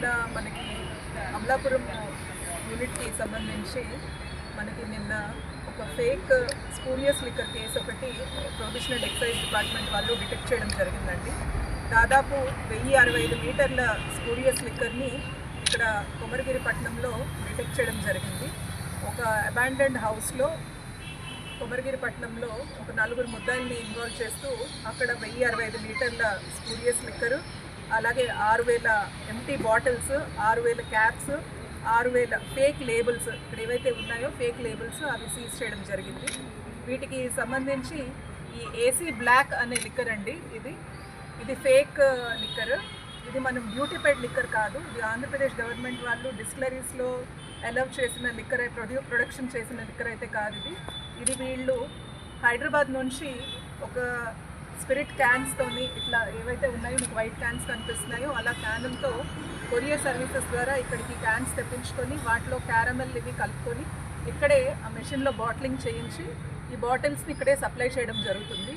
నిన్న మనకి అమలాపురం యూనిట్కి సంబంధించి మనకి నిన్న ఒక ఫేక్ స్పూరియస్ లిక్కర్ కేసు ఒకటి ప్రొఫెషనల్ ఎక్సైజ్ డిపార్ట్మెంట్ వాళ్ళు డిటెక్ట్ చేయడం జరిగిందండి. దాదాపు వెయ్యి అరవై ఐదు లీటర్ల స్పూరియస్ లిక్కర్ని ఇక్కడ కొమరగిరి పట్టణంలో డిటెక్ట్ చేయడం జరిగింది. ఒక అబాండెండ్ హౌస్లో కొమరగిరి పట్టణంలో ఒక నలుగురు ముద్దాయిల్ని ఇన్వాల్వ్ చేస్తూ అక్కడ వెయ్యి అరవై ఐదు లీటర్ల స్పూరియస్ లిక్కర్ అలాగే ఆరు వేల ఎంటీ బాటిల్స్ ఆరు వేల క్యాప్స్ ఆరు వేల ఫేక్ లేబుల్స్ ఇక్కడ ఏవైతే ఉన్నాయో ఫేక్ లేబుల్స్ అవి సీజ్ చేయడం జరిగింది. వీటికి సంబంధించి ఈ ఏసీ బ్లాక్ అనే లిక్కర్ అండి ఇది. ఇది ఫేక్ లిక్కర్ uh, ఇది మనం బ్యూటీపైడ్ లిక్కర్ కాదు. ఇది ఆంధ్రప్రదేశ్ గవర్నమెంట్ వాళ్ళు డిస్టిలరీస్లో అలౌ చేసిన లిక్కర్ ప్రొడ్యూ ప్రొడక్షన్ చేసిన లిక్కర్ అయితే కాదు ఇది. ఇది వీళ్ళు హైదరాబాద్ నుంచి ఒక స్పిరిట్ క్యాన్స్తోని ఇట్లా ఏవైతే ఉన్నాయో మీకు వైట్ క్యాన్స్ కనిపిస్తున్నాయో అలా క్యానులతో కొరియర్ సర్వీసెస్ ద్వారా ఇక్కడికి క్యాన్స్ తెప్పించుకొని వాటిలో క్యారమెల్ ఇవి కలుపుకొని ఇక్కడే ఆ మెషిన్లో బాటిలింగ్ చేయించి ఈ బాటిల్స్ని ఇక్కడే సప్లై చేయడం జరుగుతుంది.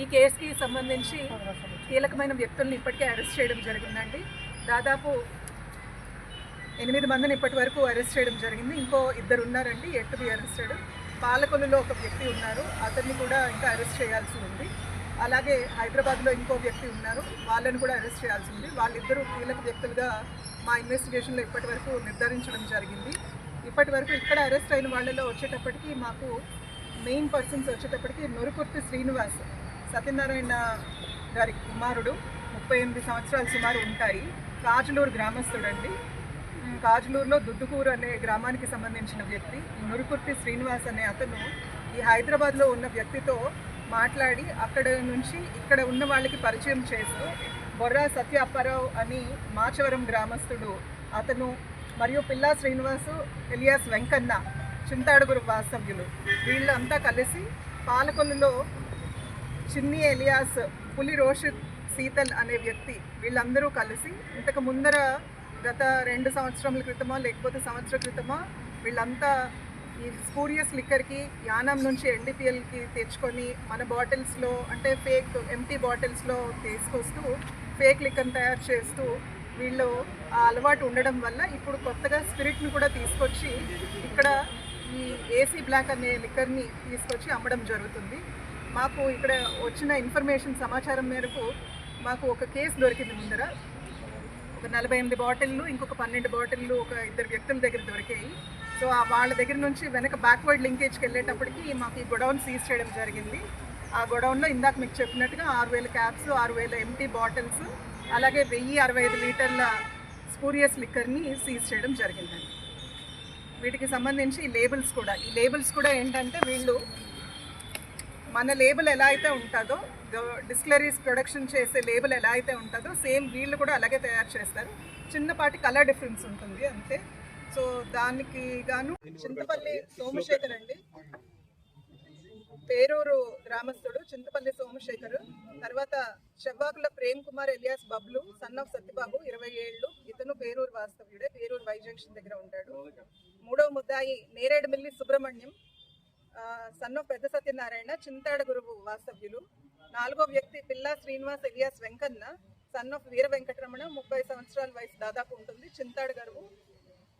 ఈ కేసుకి సంబంధించి కీలకమైన వ్యక్తుల్ని ఇప్పటికే అరెస్ట్ చేయడం జరిగిందండి. దాదాపు ఎనిమిది మందిని ఇప్పటి వరకు అరెస్ట్ చేయడం జరిగింది. ఇంకో ఇద్దరు ఉన్నారండి ఎట్ బి అరెస్టెడ్. పాలకొల్లులో ఒక వ్యక్తి ఉన్నారు. అతన్ని కూడా ఇంకా అరెస్ట్ చేయాల్సి ఉంది. అలాగే హైదరాబాద్లో ఇంకో వ్యక్తి ఉన్నారు. వాళ్ళని కూడా అరెస్ట్ చేయాల్సింది. వాళ్ళిద్దరూ కీలక వ్యక్తులుగా మా ఇన్వెస్టిగేషన్లో ఇప్పటి వరకు నిర్ధారించడం జరిగింది. ఇప్పటి వరకు ఇక్కడ అరెస్ట్ అయిన వాళ్ళలో వచ్చేటప్పటికి మాకు మెయిన్ పర్సన్స్ వచ్చేటప్పటికి నొరుకుర్తి శ్రీనివాస్ సత్యనారాయణ గారి కుమారుడు. ముప్పై ఎనిమిది సంవత్సరాలు సుమారు ఉంటాయి. కాజులూరు గ్రామస్తుడండి. ఉమ్, కాజులూరులో దుద్దుకూరు అనే గ్రామానికి సంబంధించిన వ్యక్తి. ఈ నురుకుర్తి శ్రీనివాస్ అనే అతను ఈ హైదరాబాద్లో ఉన్న వ్యక్తితో మాట్లాడి అక్కడ నుంచి ఇక్కడ ఉన్న వాళ్ళకి పరిచయం చేస్తూ బొర్రా సత్య అప్పారావు అని మాచవరం గ్రామస్తుడు అతను మరియు పిల్లా శ్రీనివాసు ఎలియాస్ వెంకన్న చింతాడుగురు వాస్తవ్యులు. వీళ్ళంతా కలిసి పాలకొల్లులో చిన్ని ఎలియాస్ పులి రోషిత్ శీతల్ అనే వ్యక్తి వీళ్ళందరూ కలిసి ఇంతకు ముందర గత రెండు సంవత్సరముల క్రితమో లేకపోతే సంవత్సర క్రితమో వీళ్ళంతా ఈ స్పూరియస్ లిక్కర్కి యానం నుంచి ఎన్డీపీఎల్కి తెచ్చుకొని మన బాటిల్స్లో అంటే ఫేక్ ఎంటీ బాటిల్స్లో తీసుకొస్తూ ఫేక్ లిక్కర్ తయారు చేస్తూ వీళ్ళు ఆ అలవాటు ఉండడం వల్ల ఇప్పుడు కొత్తగా స్పిరిట్ని కూడా తీసుకొచ్చి ఇక్కడ ఈ ఏసీ బ్లాక్ అనే లిక్కర్ని తీసుకొచ్చి అమ్మడం జరుగుతుంది. మాకు ఇక్కడ వచ్చిన ఇన్ఫర్మేషన్ సమాచారం మేరకు మాకు ఒక కేసు దొరికింది ముందర. ఒక నలభై ఎనిమిది బాటిళ్ళు ఇంకొక పన్నెండు బాటిళ్ళు ఒక ఇద్దరు వ్యక్తుల దగ్గర దొరికాయి. సో ఆ వాళ్ళ దగ్గర నుంచి వెనక బ్యాక్వర్డ్ లింకేజ్కి వెళ్ళేటప్పటికి మాకు ఈ గొడౌన్ సీజ్ చేయడం జరిగింది. ఆ గొడౌన్లో ఇందాక మీకు చెప్పినట్టుగా ఆరు వేల క్యాప్స్ ఆరు వేల ఎంటీ బాటిల్స్ అలాగే వెయ్యి అరవై ఐదు లీటర్ల స్పూరియస్ లిక్కర్ని సీజ్ చేయడం జరిగిందండి వీటికి సంబంధించి ఈ లేబుల్స్ కూడా ఈ లేబుల్స్ కూడా ఏంటంటే వీళ్ళు మన లేబుల్ ఎలా అయితే ఉంటుందో డిస్లరీస్ ప్రొడక్షన్ చేసే లేబుల్ ఎలా అయితే ఉంటుందో సేమ్ వీళ్ళు కూడా అలాగే తయారు చేస్తారు. చిన్నపాటి కలర్ డిఫరెన్స్ ఉంటుంది అంతే. సో దానికి గాను చింతపల్లి సోమశేఖర్ అండి. పేరూరు గ్రామస్తుడు చింతపల్లి సోమశేఖర్. తర్వాత Chevvakula Prem Kumar alias Bablu son of Satyababu ఇరవై ఏళ్ళు. ఇతను పేరూరు వాస్తవ్యుడే పేరూరు వైజంక్షన్ దగ్గర ఉంటాడు. మూడవ ముద్దాయి నేరేడుమిల్లి సుబ్రహ్మణ్యం. సన్ ఆఫ్ పెద్ద సత్యనారాయణ చింతాడ గురువు వాస్తవ్యులు. నాలుగో వ్యక్తి Pilla Srinivas alias Venkanna son of Veera Venkataramana ముప్పై సంవత్సరాల వయసు దాదాపు ఉంటుంది. చింతాడు గరువు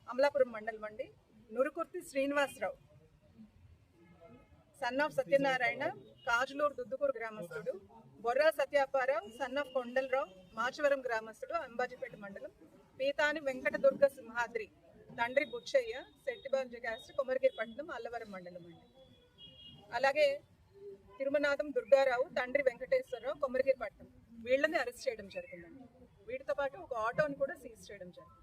అమలాపురం మండలం అండి. నురుకుర్తి శ్రీనివాసరావు సన్ ఆఫ్ సత్యనారాయణ కాజులూరు దుద్దుకూరు గ్రామస్తుడు. బొర్రా సత్యాపారావు సన్ ఆఫ్ కొండలరావు మాచవరం గ్రామస్తుడు అంబాజీపేట మండలం. పీతాని వెంకట దుర్గ సింహాద్రి తండ్రి బుచ్చయ్య శెట్టిబాల్ జగాస్ట్రి కొమరగిరిపట్నం అల్లవరం మండలం అండి. అలాగే తిరుమనాథం దుర్గారావు తండ్రి వెంకటేశ్వరరావు కొమ్మరిగిరిపట్నం వీళ్ళని అరెస్ట్ చేయడం జరిగిందండి. వీటితో పాటు ఒక ఆటోని కూడా సీజ్ చేయడం జరిగింది.